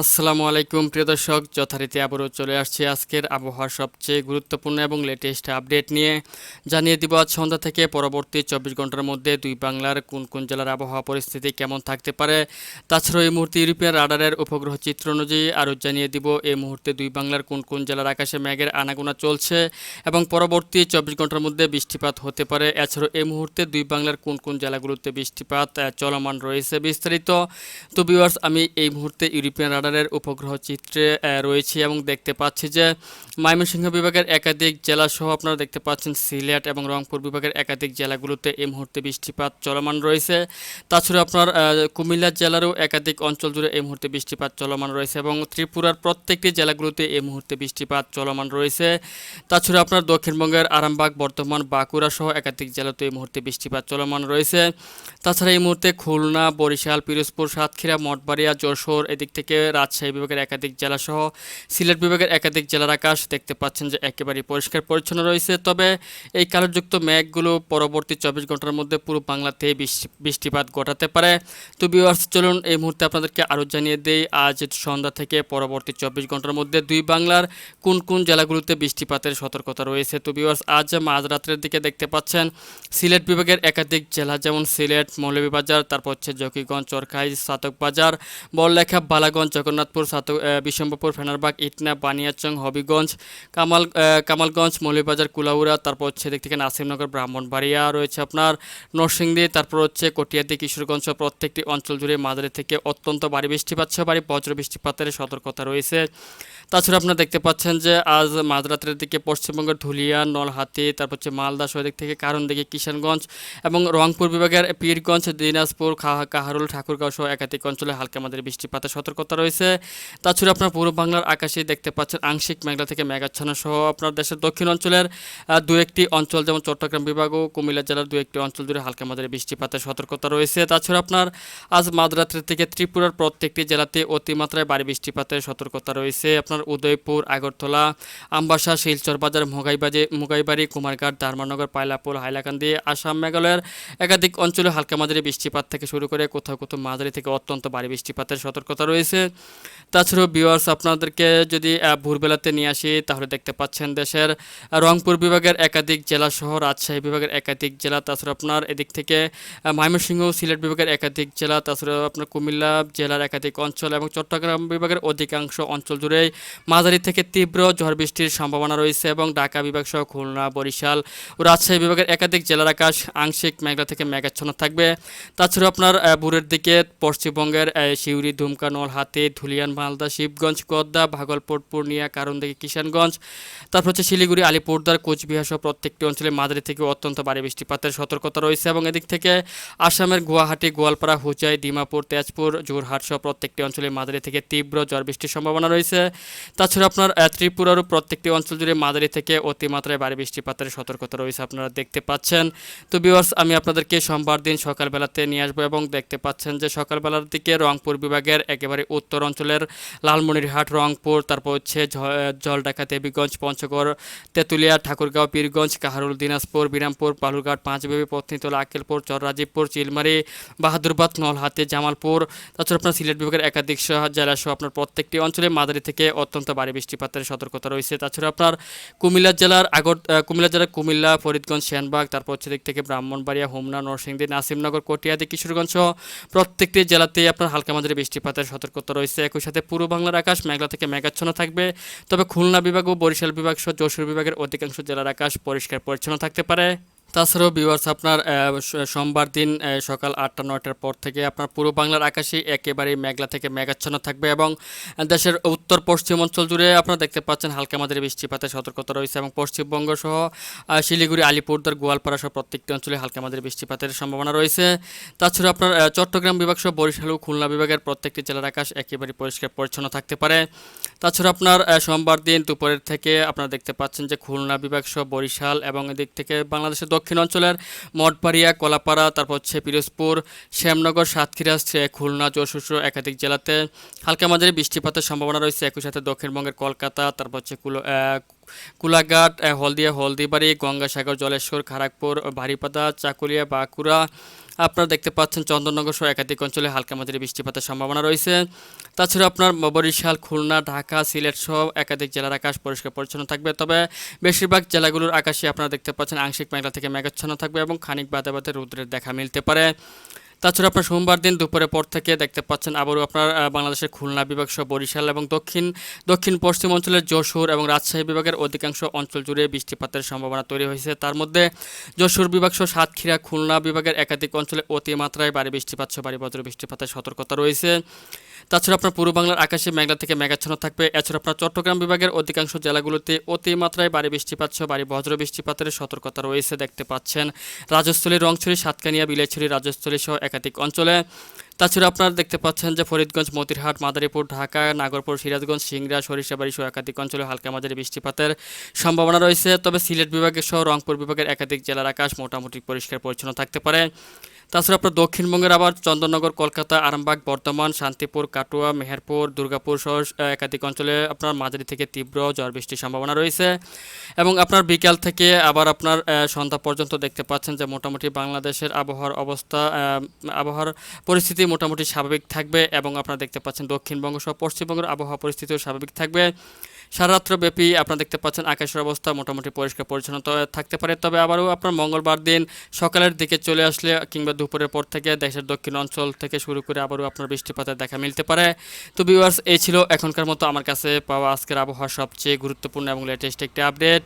আসসালামু আলাইকুম, প্রিয় দর্শক। যথারীতি আবারও চলে আসছি আজকের আবহাওয়ার সবচেয়ে গুরুত্বপূর্ণ এবং লেটেস্ট আপডেট নিয়ে। জানিয়ে দিব আজ সন্ধ্যা থেকে পরবর্তী চব্বিশ ঘণ্টার মধ্যে দুই বাংলার কোন কোন জেলার আবহাওয়া পরিস্থিতি কেমন থাকতে পারে। তাছাড়াও এই মুহূর্তে ইউরোপিয়ান রাডারের উপগ্রহ চিত্র অনুযায়ী আরও জানিয়ে দিব, এই মুহূর্তে দুই বাংলার কোন কোন জেলার আকাশে মেঘের আনাগোনা চলছে এবং পরবর্তী চব্বিশ ঘণ্টার মধ্যে বৃষ্টিপাত হতে পারে। এছাড়াও এই মুহূর্তে দুই বাংলার কোন কোন জেলাগুলোতে বৃষ্টিপাত চলমান রয়েছে বিস্তারিত। তো ভিউয়ার্স আমি এই মুহূর্তে ইউরোপিয়ান রাডারের উপগ্রহ চিত্রে রয়েছি এবং দেখতে পাচ্ছি যে ময়মনসিংহ বিভাগের একাধিক জেলা সহ আপনারা দেখতে পাচ্ছেন সিলেট এবং রংপুর বিভাগের একাধিক জেলাগুলোতে এই মুহূর্তে বৃষ্টিপাত চলমান রয়েছে। তাছাড়া আপনার কুমিল্লা জেলারও একাধিক অঞ্চল জুড়ে এই মুহূর্তে বৃষ্টিপাত চলমান রয়েছে এবং ত্রিপুরার প্রত্যেকটি জেলাগুলোতে এই মুহূর্তে বৃষ্টিপাত চলমান রয়েছে। তাছাড়া আপনার দক্ষিণবঙ্গের আরামবাগ, বর্ধমান, বাঁকুড়া সহ একাধিক জেলাতে এই মুহূর্তে বৃষ্টিপাত চলমান রয়েছে। তাছাড়া এই মুহূর্তে খুলনা, বরিশাল, পিরোজপুর, সাতক্ষীরা, মঠবাড়িয়া, যশোর এদিক থেকে রাজশাহী বিভাগের একাধিক জেলা সহ সিলেট বিভাগের একাধিক জেলার আকাশ দেখতে পাচ্ছেন যে একেবারেই পরিষ্কার পরিচ্ছন্ন রয়েছে। তবে এই কালোযুক্ত মেঘগুলো পরবর্তী চব্বিশ ঘণ্টার মধ্যে পুরো বাংলাতে বৃষ্টিপাত ঘটাতে পারে। তো ভিউয়ার্স চলুন এই মুহূর্তে আপনাদেরকে আরও জানিয়ে দেই, আজ সন্ধ্যা থেকে পরবর্তী চব্বিশ ঘণ্টার মধ্যে দুই বাংলার কোন কোন জেলাগুলোতে বৃষ্টিপাতের সতর্কতা রয়েছে? তো ভিউয়ার্স আজ মাঝরাত্রের দিকে দেখতে পাচ্ছেন সিলেট বিভাগের একাধিক জেলা যেমন সিলেট, মৌলভীবাজার, তারপর হচ্ছে জকিগঞ্জ, চরখাই সাতক বাজার বড়লেখা, বালাগঞ্জ জগন্নাথপুর সাত আহ, ফেনারবাগ ইটনা বানিয়াচং হবিগঞ্জ কামাল কামালগঞ্জ মৌলভীবাজার কুলাউড়া তারপর হচ্ছে এদিক থেকে নাসিমনগর ব্রাহ্মণবাড়িয়া রয়েছে আপনার নরসিংদী তারপর হচ্ছে কটিয়াদি কিশোরগঞ্জ প্রত্যেকটি অঞ্চল জুড়ে মাঝারি থেকে অত্যন্ত ভারী বৃষ্টিপাত সহ ভারী বজ্র বৃষ্টিপাতের সতর্কতা রয়েছে। তাছাড়া আপনারা দেখতে পাচ্ছেন যে আজ মাঝরাতের দিকে পশ্চিমবঙ্গের ধুলিয়া নলহাতি তারপর হচ্ছে মালদা সহ দিক থেকে কারণ দিকে কিষানগঞ্জ এবং রংপুর বিভাগের পীরগঞ্জ, দিনাজপুর কাহারুল, ঠাকুরগাঁও সহ একাধিক অঞ্চলে হালকা মাদের বৃষ্টিপাতের সতর্কতা রয়েছে। তাছাড়া আপনার পূর্ব বাংলার আকাশে দেখতে পাচ্ছেন আংশিক মেঘলা থেকে মেঘাচ্ছন্ন সহ আপনার দেশের দক্ষিণ অঞ্চলের দু একটি অঞ্চল যেমন চট্টগ্রাম বিভাগ ও কুমিল্লা জেলার দু একটি অঞ্চল জুড়ে হালকা মাদের বৃষ্টিপাতের সতর্কতা রয়েছে। তাছাড়া আপনার আজ মাঝরাত্রি থেকে ত্রিপুরার প্রত্যেকটি জেলাতে অতিমাত্রায় ভারী বৃষ্টিপাতের সতর্কতা রয়েছে। আপনার উদয়পুর, আগরতলা, আমবাসা, শিলচর বাজার, মোগাইবাজে, মোগাইবাড়ি, কুমারঘাট, ধর্মনগর পায়লাপুর হাইলাকান্দি, আসাম, মেঘালয়ের একাধিক অঞ্চলে হালকা মাঝারি বৃষ্টিপাত থেকে শুরু করে কোথাও কোথাও মাঝারি থেকে অত্যন্ত ভারী বৃষ্টিপাতের সতর্কতা রয়েছে। তাছাড়াও ভিউয়ার্স আপনাদেরকে যদি ভোরবেলাতে নিয়ে আসি, তাহলে দেখতে পাচ্ছেন দেশের রংপুর বিভাগের একাধিক জেলা সহ রাজশাহী বিভাগের একাধিক জেলা, তাছাড়া আপনার এদিক থেকে ময়মনসিংহ, সিলেট বিভাগের একাধিক জেলা, তাছাড়া আপনার কুমিল্লা জেলার একাধিক অঞ্চল এবং চট্টগ্রাম বিভাগের অধিকাংশ অঞ্চল জুড়েই মাঝারি থেকে তীব্র ঝড় বৃষ্টির সম্ভাবনা রয়েছে এবং ঢাকা বিভাগ সহ খুলনা, বরিশাল ও রাজশাহী বিভাগের একাধিক জেলার আকাশ আংশিক মেঘলা থেকে মেঘাচ্ছন্ন থাকবে। তাছাড়া আপনার ভোরের দিকে পশ্চিমবঙ্গের সিউড়ি ধুমকা, নলহাটি, ধুলিয়ান, মালদা, শিবগঞ্জ, গদ্দা, ভাগলপুর, পূর্ণিয়া কারণ দিকে কিষানগঞ্জ, তারপর হচ্ছে শিলিগুড়ি আলিপুরদার কোচবিহার সহ প্রত্যেকটি অঞ্চলে মাঝারি থেকে অত্যন্ত ভারী বৃষ্টিপাতের সতর্কতা রয়েছে এবং এদিক থেকে আসামের গুয়াহাটি, গোয়ালপাড়া, হুচাই, ডিমাপুর, তেজপুর জোরহাট সহ প্রত্যেকটি অঞ্চলে মাঝারি থেকে তীব্র ঝড় বৃষ্টির সম্ভাবনা রয়েছে। তাছাড়া আপনার আহ, ত্রিপুরারও প্রত্যেকটি অঞ্চল জুড়ে মাঝারি থেকে অতিমাত্রায় ভারী বৃষ্টিপাতের সতর্কতা রয়েছে আপনারা দেখতে পাচ্ছেন। তো ভিউয়ার্স আমি আপনাদেরকে সোমবার দিন সকালবেলাতে নিয়ে আসব এবং দেখতে পাচ্ছেন যে সকালবেলার দিকে রংপুর বিভাগের একেবারে উত্তর অঞ্চলের লালমনিরহাট রংপুর তারপর হচ্ছে জলঢাকা দেবীগঞ্জ পঞ্চগড় তেঁতুলিয়া ঠাকুরগাঁও পীরগঞ্জ কাহারুল দিনাজপুর বিরামপুর বালুরঘাট পাঁচবিবি পত্নীতলা আকেলপুর চররাজীবপুর চিলমারি বাহাদুরবাদ নলহাটি জামালপুর। তাছাড়া আপনার সিলেট বিভাগের একাধিক সহ জেলা সহ আপনার প্রত্যেকটি অঞ্চলে মাদারি থেকে অত্যন্ত ভারী বৃষ্টিপাতের সতর্কতা রয়েছে। তাছাড়া আপনার কুমিল্লা জেলার আগর কুমিল্লা জেলার কুমিল্লা, ফরিদগঞ্জ, সেনবাগ, তারপর হচ্ছে দিক থেকে ব্রাহ্মণবাড়িয়া, হোমনা, নরসিংদী, নাসিমনগর কটিয়াদি কিশোরগঞ্জ সহ প্রত্যেকটি জেলাতেই আপনার হালকা মাঝারি বৃষ্টিপাতের সতর্কতা রয়েছে। একই সাথে পূর্ব বাংলার আকাশ মেঘলা থেকে মেঘাচ্ছন্ন থাকবে। তবে খুলনা বিভাগ ও বরিশাল বিভাগ সহ যশোর বিভাগের অধিকাংশ জেলার আকাশ পরিষ্কার পরিচ্ছন্ন থাকতে পারে। তাছাড়াও ভিউয়ার্স আপনার সোমবার দিন সকাল আটটা, নয়টার পর থেকে আপনার পূর্ব বাংলার আকাশে একেবারেই মেঘলা থেকে মেঘাচ্ছন্ন থাকবে এবং দেশের উত্তর, পশ্চিম অঞ্চল জুড়ে আপনারা দেখতে পাচ্ছেন হালকা মাঝারি বৃষ্টিপাতের সতর্কতা রয়েছে এবং পশ্চিমবঙ্গ সহ শিলিগুড়ি আলিপুরদার গোয়ালপাড়া সহ প্রত্যেকটি অঞ্চলে হালকা মাঝারি বৃষ্টিপাতের সম্ভাবনা রয়েছে। তাছাড়া আপনার চট্টগ্রাম বিভাগ সহ বরিশাল ও খুলনা বিভাগের প্রত্যেকটি জেলার আকাশ একেবারে পরিষ্কার পরিচ্ছন্ন থাকতে পারে। তাছাড়া আপনার সোমবার দিন দুপুরের থেকে আপনারা দেখতে পাচ্ছেন যে খুলনা বিভাগ সহ বরিশাল এবং এদিক থেকে বাংলাদেশের দক্ষিণ অঞ্চলের মঠবাড়িয়া, কলাপাড়া, তারপর হচ্ছে পিরোজপুর, শ্যামনগর, সাতক্ষীরা খুলনা, যশোর একাধিক জেলাতে হালকা মাঝারি বৃষ্টিপাতের সম্ভাবনা রয়েছে। একই সাথে দক্ষিণবঙ্গের কলকাতা, তারপর হচ্ছে কুলো কুলাঘাট হলদিয়া, হলদিবাড়ি, গঙ্গাসাগর, জলেশ্বর খড়গপুর বাড়িপাদা চাকুলিয়া, বাঁকুড়া আপনারা দেখতে পাচ্ছেন চন্দননগর সহ একাধিক অঞ্চলে হালকা মাঝারি বৃষ্টিপাতের সম্ভাবনা রয়েছে। তাছাড়া আপনার বরিশাল, খুলনা, ঢাকা, সিলেট সহ একাধিক জেলার আকাশ পরিষ্কার পরিচ্ছন্ন থাকবে। তবে বেশিরভাগ জেলাগুলোর আকাশে আপনারা দেখতে পাচ্ছেন আংশিক মেঘলা থেকে মেঘাচ্ছন্ন থাকবে এবং খানিক বাদে বাদে রৌদ্রের দেখা মিলতে পারে। তাছাড়া আপনার সোমবার দিন দুপুরের পর থেকে দেখতে পাচ্ছেন আবারও আপনার বাংলাদেশের খুলনা বিভাগ সহ বরিশাল এবং দক্ষিণ দক্ষিণ পশ্চিম অঞ্চলের যশোর এবং রাজশাহী বিভাগের অধিকাংশ অঞ্চল জুড়ে বৃষ্টিপাতের সম্ভাবনা তৈরি হয়েছে। তার মধ্যে যশোর বিভাগ সহ সাতক্ষীরা, খুলনা বিভাগের একাধিক অঞ্চলে অতিমাত্রায় বাড়ি বৃষ্টিপাত সহ ভারী বজ্র বৃষ্টিপাতের সতর্কতা রয়েছে। তাছাড়া আপনার পূর্ব বাংলার আকাশে মেঘলা থেকে মেঘাচ্ছন্ন থাকবে। এছাড়া আপনার চট্টগ্রাম বিভাগের অধিকাংশ জেলাগুলোতে অতিমাত্রায় বাড়ি বৃষ্টিপাত সহ ভারী বজ্র বৃষ্টিপাতের সতর্কতা রয়েছে, দেখতে পাচ্ছেন। রাজস্থলী রংছড়ি, সাতকানিয়া বিলাইছড়ি রাজস্থলী সহ একাধিক অঞ্চলে। তাছাড়া আপনারা দেখতে পাচ্ছেন যে ফরিদগঞ্জ, মতিরহাট, মাদারীপুর, ঢাকা, নাগরপুর, সিরাজগঞ্জ, সিংড়া সরিষাবাড়ি সহ একাধিক অঞ্চলে হালকা মাঝারি বৃষ্টিপাতের সম্ভাবনা রয়েছে। তবে সিলেট বিভাগের সহ রংপুর বিভাগের একাধিক জেলার আকাশ মোটামুটি পরিষ্কার পরিচ্ছন্ন থাকতে পারে। তাছাড়া আপনার দক্ষিণবঙ্গের আবার চন্দননগর, কলকাতা, আরামবাগ, বর্ধমান, শান্তিপুর, কাটুয়া, মেহেরপুর, দুর্গাপুর সহ একাধিক অঞ্চলে আপনার মাঝারি থেকে তীব্র ঝড় বৃষ্টির সম্ভাবনা রয়েছে। এবং আপনার বিকাল থেকে আবার আপনার সন্ধ্যা পর্যন্ত দেখতে পাচ্ছেন যে মোটামুটি বাংলাদেশের আবহাওয়ার অবস্থা আবহাওয়ার পরিস্থিতি মোটামুটি স্বাভাবিক থাকবে এবং আপনারা দেখতে পাচ্ছেন দক্ষিণবঙ্গ সহ পশ্চিমবঙ্গের আবহাওয়া পরিস্থিতিও স্বাভাবিক থাকবে। সারারাত্র ব্যাপী আপনারা দেখতে পাচ্ছেন আকাশের অবস্থা মোটামুটি পরিষ্কার পরিচ্ছন্নতা থাকতে পারে। তবে আবারও আপনার মঙ্গলবার দিন সকালের দিকে চলে আসলে কিংবা দুপুরের পর থেকে দেশের দক্ষিণ অঞ্চল থেকে শুরু করে আবারও আপনার বৃষ্টিপাতের দেখা মিলতে পারে। তো ভিউয়ার্স এই ছিল এখনকার মতো। আমার কাছে পাওয়া আজকের আবহাওয়া সবচেয়ে গুরুত্বপূর্ণ এবং লেটেস্ট একটি আপডেট